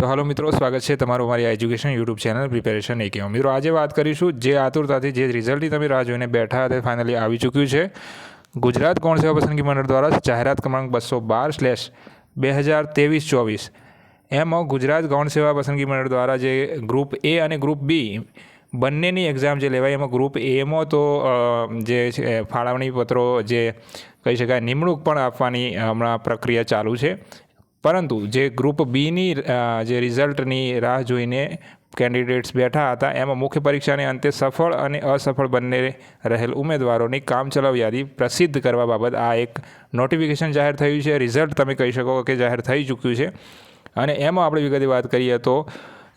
તો હાલો મિત્રો, સ્વાગત છે તમારું મારી એજ્યુકેશન યુટ્યુબ ચેનલ પ્રિપેરેશન એકેમાં મિત્રો, આજે વાત કરીશું જે આતુરતાથી, જે રિઝલ્ટની તમે રાહ જોઈને બેઠા તે ફાઇનલી આવી ચૂક્યું છે. ગુજરાત ગૌણ સેવા પસંદગી મંડળ દ્વારા જાહેરાત ક્રમાંક બસો બાર સ્લેશ બે હજાર ત્રેવીસ ચોવીસ. એમાં ગુજરાત ગૌણ સેવા પસંદગી મંડળ દ્વારા જે ગ્રુપ એ અને ગ્રુપ બી બંનેની એક્ઝામ જે લેવાય, એમાં ગ્રુપ એમાં તો જે છે, ફાળવણી પત્રો જે કહી શકાય, નિમણૂક પણ આપવાની હમણાં પ્રક્રિયા ચાલુ છે. પરંતુ જે ગ્રુપ બીની જે રિઝલ્ટની રાહ જોઈને કેન્ડિડેટ્સ બેઠા હતા, એમાં મુખ્ય પરીક્ષાને અંતે સફળ અને અસફળ બંને રહેલ ઉમેદવારોની કામચલાઉ યાદી પ્રસિદ્ધ કરવા બાબત આ એક નોટિફિકેશન જાહેર થયું છે. રિઝલ્ટ તમે કહી શકો કે જાહેર થઈ ચૂક્યું છે. અને એમાં આપણે વિગતે વાત કરીએ તો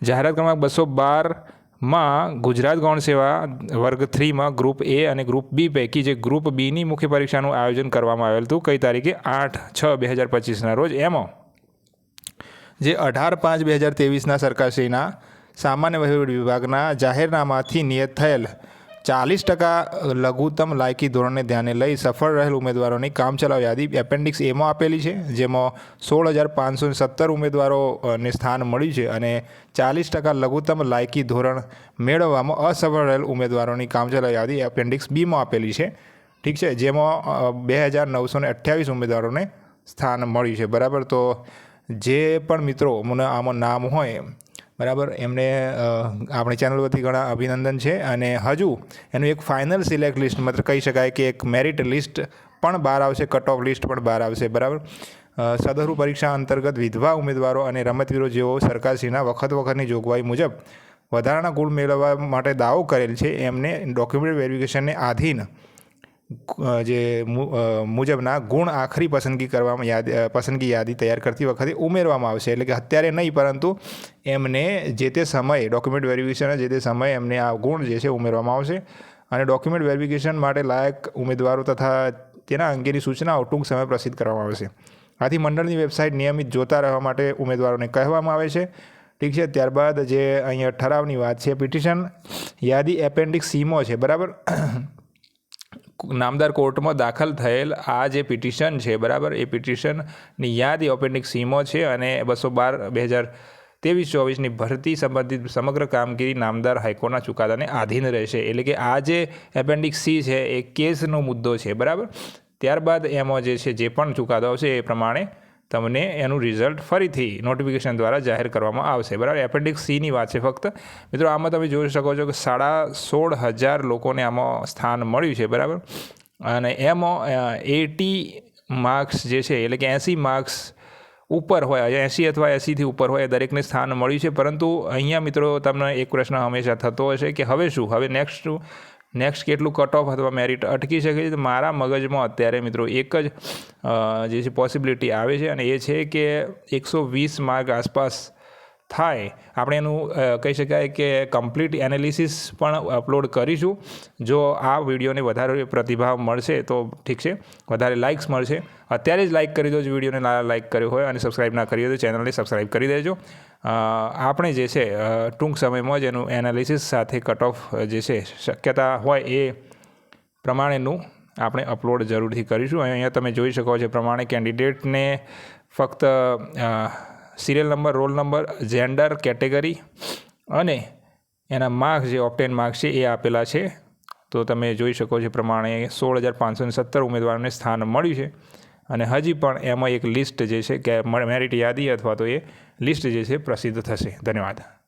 જાહેરાત ક્રમાંક બસો બારમાં ગુજરાત ગૌણ સેવા વર્ગ થ્રીમાં ગ્રુપ એ અને ગ્રુપ બી પૈકી જે ગ્રુપ બીની મુખ્ય પરીક્ષાનું આયોજન કરવામાં આવેલ હતું, કઈ તારીખે? આઠ છ બે હજાર પચીસના રોજ. એમાં જે અઢાર પાંચ બે હજાર ત્રેવીસના સરકારશ્રીના સામાન્ય વહીવટ વિભાગના જાહેરનામાથી નિયત થયેલ ચાલીસ ટકા લઘુત્તમ લાયકી ધોરણને ધ્યાને લઈ સફળ રહેલ ઉમેદવારોની કામચલાઉ યાદી એપેન્ડિક્સ એમાં આપેલી છે, જેમાં સોળ હજાર પાંચસો સત્તર ઉમેદવારોને સ્થાન મળ્યું છે અને ચાલીસ ટકા લઘુત્તમ લાયકી ધોરણ મેળવવામાં અસફળ રહેલ ઉમેદવારોની કામચલાઉ યાદી એપેન્ડિક્સ બીમાં આપેલી છે. ઠીક છે, જેમાં બે હજાર નવસો અઠ્યાવીસ ઉમેદવારોને સ્થાન મળ્યું છે. બરાબર? તો જે પણ મિત્રો મને આમાં નામ હોય, બરાબર, એમને આપણી ચેનલ પરથી ઘણા અભિનંદન છે અને હજુ એનું એક ફાઇનલ સિલેક્ટ લિસ્ટ મતલબ કહી શકાય કે એક મેરિટ લિસ્ટ પણ બહાર આવશે કટ ઓફ લિસ્ટ પણ બહાર આવશે, બરાબર? સદરુ પરીક્ષા અંતર્ગત વિધવા ઉમેદવારો અને રમતવીરો જેઓ સરકારશ્રીના વખત વખતની જોગવાઈ મુજબ વધારાના ગુણ મેળવવા માટે દાવો કરેલ છે, એમને ડોક્યુમેન્ટ વેરિફિકેશનને આધીન જે મુજબના ગુણ આખરી પસંદગી કરવામાં યાદ પસંદગી યાદી તૈયાર કરતી વખતે ઉમેરવામાં આવશે. એટલે કે અત્યારે નહીં, પરંતુ એમને જે તે સમયે ડોક્યુમેન્ટ વેરિફિકેશન જે તે સમયે એમને આ ગુણ જે છે ઉમેરવામાં આવશે. અને ડોક્યુમેન્ટ વેરિફિકેશન માટે લાયક ઉમેદવારો તથા તેના અંગેની સૂચનાઓ ટૂંક સમય પ્રસિદ્ધ કરવામાં આવશે. આથી મંડળની વેબસાઇટ નિયમિત જોતા રહેવા માટે ઉમેદવારોને કહેવામાં આવે છે. ઠીક છે, ત્યારબાદ જે અહીંયા ઠરાવની વાત છે, પિટિશન યાદી એપેન્ડિક્સ સીમો છે, બરાબર? નામદાર કોર્ટમાં દાખલ થયેલ આ જે પિટિશન છે, બરાબર? એ પિટિશનની યાદી ઓપેન્ડિક સીમો છે અને બસો બાર બે હજાર ત્રેવીસ ચોવીસની ભરતી સંબંધિત સમગ્ર કામગીરી નામદાર હાઈકોર્ટના ચુકાદાને આધીન રહેશે. એટલે કે આ જે એપેન્ડિક સી છે, એ કેસનો મુદ્દો છે, બરાબર? ત્યારબાદ એમાં જે છે, જે પણ ચુકાદો આવશે એ પ્રમાણે તમને એનું રિઝલ્ટ ફરીથી નોટિફિકેશન દ્વારા જાહેર કરવામાં આવશે. બરાબર? એપેન્ડિક્સ સીની વાત છે ફક્ત. મિત્રો, આમાં તમે જોઈ શકો છો કે સાડા સોળ હજાર લોકોને આમાં સ્થાન મળ્યું છે, બરાબર? અને એમાં એટી માર્ક્સ જે છે, એટલે કે એંસી માર્ક્સ ઉપર હોય એંસી અથવા એંસીથી ઉપર હોય દરેકને સ્થાન મળ્યું છે. પરંતુ અહીંયા મિત્રો તમને એક પ્રશ્ન હંમેશા થતો હશે કે હવે શું? હવે નેક્સ્ટ નેક્સ્ટ કેટલું કટ ઓફ અથવા મેરિટ અટકી શકે છે? મારા મગજમાં અત્યારે મિત્રો એક જ જે છે પોસિબિલિટી આવે છે અને એ છે કે એકસો વીસ માર્ક આસપાસ થાય, આપણે એનું કહી શકાય કે કમ્પ્લીટ એનાલિસિસ પણ અપલોડ કરીશું. જો આ વિડીયોને વધારે પ્રતિભાવ મળશે તો ઠીક છે, વધારે લાઇક્સ મળશે. અત્યારે જ લાઇક કરી દો જો વિડીયોને લાઇક કર્યો હોય અને સબસ્ક્રાઇબ ના કરી તો ચેનલને સબસ્ક્રાઇબ કરી દેજો. આપણે જે છે ટૂંક સમયમાં જ એનું એનાલિસિસ સાથે કટ ઓફ જે છે, શક્યતા હોય એ પ્રમાણેનું આપણે અપલોડ જરૂરથી કરીશું. અહીંયા તમે જોઈ શકો છો પ્રમાણે કેન્ડિડેટને ફક્ત serial number, roll number, gender, category અને એના માર્ક્સ, જે ઓપ્ટેન માર્ક્સ છે, એ આપેલા છે. તો તમે જોઈ શકો છો પ્રમાણે સોળ હજાર પાંચસો સત્તર ઉમેદવારોને સ્થાન મળ્યું છે. અને હજી પણ એમાં એક લિસ્ટ જે છે કે મેરિટ યાદી અથવા તો એ લિસ્ટ જે છે પ્રસિદ્ધ થશે. ધન્યવાદ.